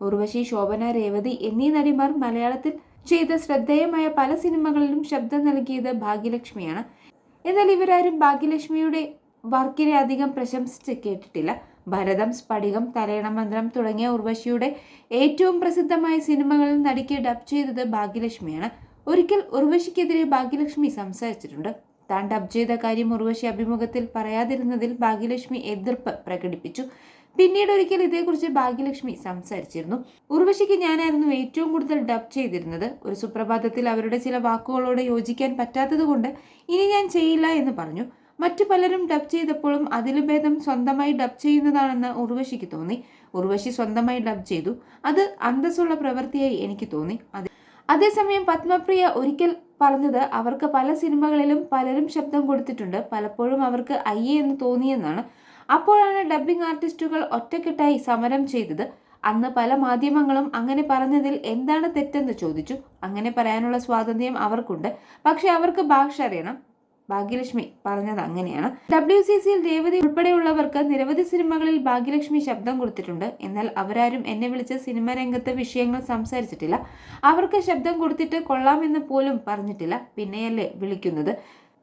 ഉർവശി ശോഭന രേവതി എന്നീ നടിമാർ മലയാളത്തിൽ ചെയ്ത ശ്രദ്ധേയമായ പല സിനിമകളിലും ശബ്ദം നൽകിയത് ഭാഗ്യലക്ഷ്മിയാണ്. എന്നാൽ ഇവരാരും ഭാഗ്യലക്ഷ്മിയുടെ വർക്കിനെ അധികം പ്രശംസിച്ച് കേട്ടിട്ടില്ല. ഭരതം സ്ഫടികം തലയണമന്ത്രം തുടങ്ങിയ ഉർവശിയുടെ ഏറ്റവും പ്രസിദ്ധമായ സിനിമകളിൽ നടിക്ക് ഡബ് ചെയ്തത് ഭാഗ്യലക്ഷ്മിയാണ്. ഒരിക്കൽ ഉർവശിക്കെതിരെ ഭാഗ്യലക്ഷ്മി സംസാരിച്ചിട്ടുണ്ട്. താൻ ഡബ് ചെയ്ത കാര്യം ഉർവശി അഭിമുഖത്തിൽ പറയാതിരുന്നതിൽ ഭാഗ്യലക്ഷ്മി എതിർപ്പ് പ്രകടിപ്പിച്ചു. പിന്നീട് ഒരിക്കൽ ഇതേക്കുറിച്ച് ഭാഗ്യലക്ഷ്മി സംസാരിച്ചിരുന്നു. ഉർവശിക്ക് ഞാനായിരുന്നു ഏറ്റവും കൂടുതൽ ഡബ് ചെയ്തിരുന്നത്. ഒരു സുപ്രഭാതത്തിൽ അവരുടെ ചില വാക്കുകളോട് യോജിക്കാൻ പറ്റാത്തതുകൊണ്ട് ഇനി ഞാൻ ചെയ്യില്ല എന്ന് പറഞ്ഞു. മറ്റു പലരും ഡബ് ചെയ്തപ്പോഴും അതിലും ഭേദം സ്വന്തമായി ഡബ് ചെയ്യുന്നതാണെന്ന് ഉർവശിക്ക് തോന്നി. ഉർവശി സ്വന്തമായി ഡബ് ചെയ്തു. അത് അന്തസ്സുള്ള പ്രവൃത്തിയായി എനിക്ക് തോന്നി. അത് അതേസമയം പത്മപ്രിയ ഒരിക്കൽ പറഞ്ഞത് അവർക്ക് പല സിനിമകളിലും പലരും ശബ്ദം കൊടുത്തിട്ടുണ്ട്. പലപ്പോഴും അവർക്ക് അയ്യേ എന്ന് തോന്നിയെന്നാണ്. അപ്പോഴാണ് ഡബ്ബിംഗ് ആർട്ടിസ്റ്റുകൾ ഒറ്റക്കെട്ടായി സമരം ചെയ്തത്. അന്ന് പല മാധ്യമങ്ങളും അങ്ങനെ പറഞ്ഞതിൽ എന്താണ് തെറ്റെന്ന് ചോദിച്ചു. അങ്ങനെ പറയാനുള്ള സ്വാതന്ത്ര്യം അവർക്കുണ്ട്. പക്ഷെ അവർക്ക് ഭാഷ അറിയണം. ഭാഗ്യലക്ഷ്മി പറഞ്ഞത് അങ്ങനെയാണ്. ഡബ്ല്യു സി സിയിൽ രേവതി ഉൾപ്പെടെയുള്ളവർക്ക് നിരവധി സിനിമകളിൽ ഭാഗ്യലക്ഷ്മി ശബ്ദം കൊടുത്തിട്ടുണ്ട്. എന്നാൽ അവരാരും എന്നെ വിളിച്ച് സിനിമ രംഗത്തെ വിഷയങ്ങൾ സംസാരിച്ചിട്ടില്ല. അവർക്ക് ശബ്ദം കൊടുത്തിട്ട് കൊള്ളാമെന്ന് പോലും പറഞ്ഞിട്ടില്ല. പിന്നെയല്ലേ വിളിക്കുന്നത്.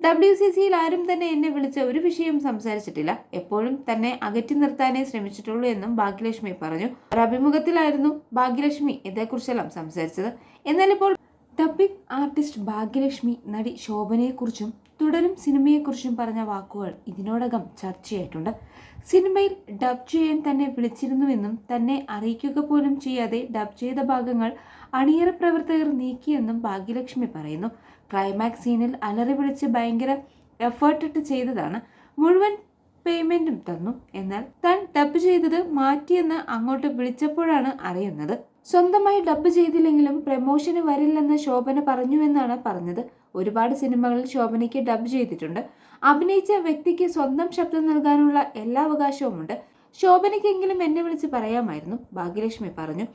ഡബ്ല്യു സി സിയിൽ ആരും തന്നെ എന്നെ വിളിച്ച ഒരു വിഷയം സംസാരിച്ചിട്ടില്ല. എപ്പോഴും തന്നെ അകറ്റി നിർത്താനേ ശ്രമിച്ചിട്ടുള്ളൂ എന്നും ഭാഗ്യലക്ഷ്മി പറഞ്ഞു. ഒരു അഭിമുഖത്തിലായിരുന്നു ഭാഗ്യലക്ഷ്മി ഇതേക്കുറിച്ചെല്ലാം സംസാരിച്ചത്. എന്നാൽ ഇപ്പോൾ ഡബ്ബിംഗ് ആർട്ടിസ്റ്റ് ഭാഗ്യലക്ഷ്മി നടി ശോഭനയെക്കുറിച്ചും തുടരും സിനിമയെക്കുറിച്ചും പറഞ്ഞ വാക്കുകൾ ഇതിനോടകം ചർച്ചയായിട്ടുണ്ട്. സിനിമയിൽ ഡബ് ചെയ്യാൻ തന്നെ വിളിച്ചിരുന്നുവെന്നും തന്നെ അറിയിക്കുക പോലും ചെയ്യാതെ ഡബ് ചെയ്ത ഭാഗങ്ങൾ അണിയറ പ്രവർത്തകർ നീക്കിയെന്നും ഭാഗ്യലക്ഷ്മി പറയുന്നു. ക്ലൈമാക്സ് സീനിൽ അലറി വിളിച്ച് ഭയങ്കര എഫേർട്ടിട്ട് ചെയ്തതാണ്. മുഴുവൻ പേയ്മെന്റും തന്നു. എന്നാൽ താൻ ഡബ് ചെയ്തത് മാറ്റിയെന്ന് അങ്ങോട്ട് വിളിച്ചപ്പോഴാണ് അറിയുന്നത്. സ്വന്തമായി ഡബ്ബ് ചെയ്തില്ലെങ്കിലും പ്രമോഷന് വരില്ലെന്ന് ശോഭന പറഞ്ഞുവെന്നാണ് പറഞ്ഞത്. ഒരുപാട് സിനിമകളിൽ ശോഭനയ്ക്ക് ഡബ് ചെയ്തിട്ടുണ്ട്. അഭിനയിച്ച വ്യക്തിക്ക് സ്വന്തം ശബ്ദം നൽകാനുള്ള എല്ലാ അവകാശവുമുണ്ട്. ശോഭനയ്ക്കെങ്കിലും എന്നെ വിളിച്ച് പറയാമായിരുന്നു. ഭാഗ്യലക്ഷ്മി പറഞ്ഞു.